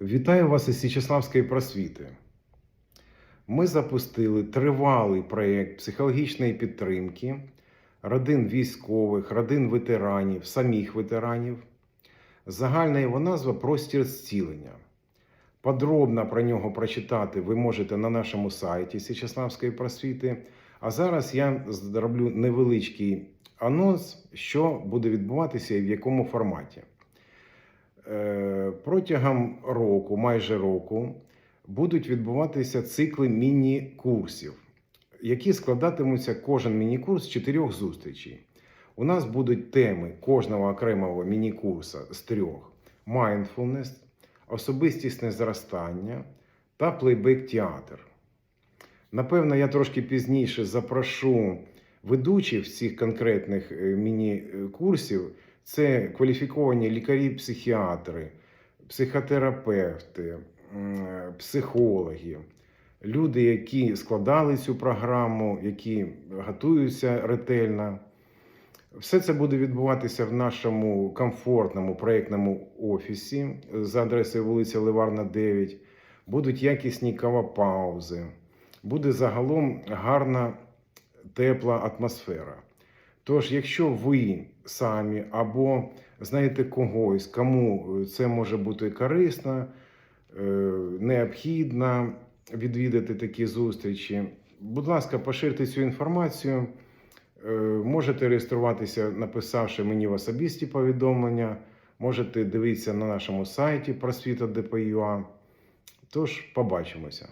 Вітаю вас із Січеславської просвіти. Ми запустили тривалий проєкт психологічної підтримки родин військових, родин ветеранів, самих ветеранів. Загальна його назва Простір зцілення. Подробно про нього прочитати ви можете на нашому сайті Січеславської просвіти. А зараз я зроблю невеличкий анонс, що буде відбуватися і в якому форматі. Протягом року, майже року, будуть відбуватися цикли міні-курсів, які складатимуться кожен міні-курс з чотирьох зустрічей. У нас будуть теми кожного окремого міні-курсу з трьох: mindfulness, особистісне зростання та плейбек-театр. Напевно, я трошки пізніше запрошу ведучих цих конкретних е, міні-курсів. Це кваліфіковані лікарі-психіатри, психотерапевти, психологи, люди, які складали цю програму, які готуються ретельно. Все це буде відбуватися в нашому комфортному проєктному офісі за адресою вулиця Ливарна, 9. Будуть якісні кавапаузи, буде загалом гарна тепла атмосфера. Тож, якщо ви самі або знаєте когось, кому це може бути корисно, е, необхідно відвідати такі зустрічі, будь ласка, поширте цю інформацію. Е, Можете реєструватися, написавши мені в особисті повідомлення, можете дивитися на нашому сайті просвіта.дп.ua. Тож, побачимося.